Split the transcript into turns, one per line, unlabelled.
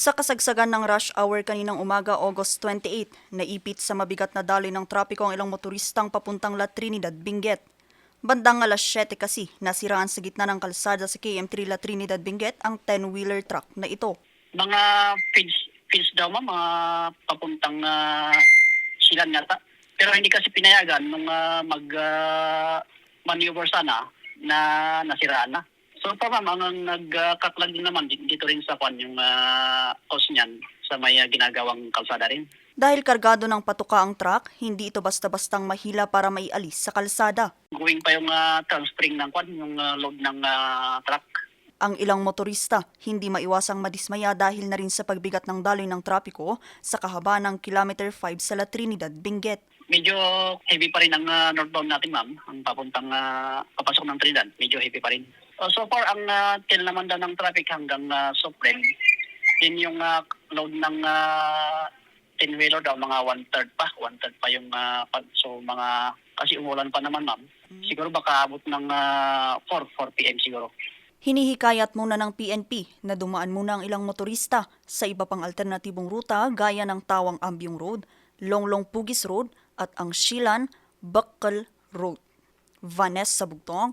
Sa kasagsagan ng rush hour kaninang umaga, August 28, naipit sa mabigat na daloy ng trapiko ang ilang motoristang papuntang La Trinidad, Benguet. Bandang alas 7 kasi, nasiraan sa gitna ng kalsada sa KM3 La Trinidad, Benguet ang 10-wheeler truck na ito.
Mga feeds, feeds daw mga papuntang uh, silan yata. Pero hindi kasi pinayagan nung ah, mag ah, maneuver sana na nasiraan na. So pa ma'am, ang nagkaklag din naman di- dito rin sa kwan yung uh, cause niyan sa may ah, ginagawang kalsada rin.
Dahil kargado ng patuka ang truck, hindi ito basta-bastang mahila para maialis sa kalsada.
Going pa yung uh, transferring ng kwan, yung ah, load ng ah, truck.
Ang ilang motorista hindi maiwasang madismaya dahil na rin sa pagbigat ng daloy ng trapiko sa kahaba ng kilometer 5 sa La Trinidad, Benguet.
Medyo heavy pa rin ang ah, northbound natin ma'am, ang papuntang ah, papasok ng Trinidad, medyo heavy pa rin. Uh, so far, ang uh, till naman daw ng traffic hanggang uh, Supreme, din yung ah, load ng uh, 10-wheeler daw, mga one-third pa, one-third pa yung pag, so mga, kasi umulan pa naman ma'am, siguro baka abot ng ah, 4, 4 p.m. siguro.
Hinihikayat muna ng PNP na dumaan muna ang ilang motorista sa iba pang alternatibong ruta gaya ng Tawang Ambyong Road, Longlong Pugis Road at ang Shilan Bakal Road. Vanessa Bugtong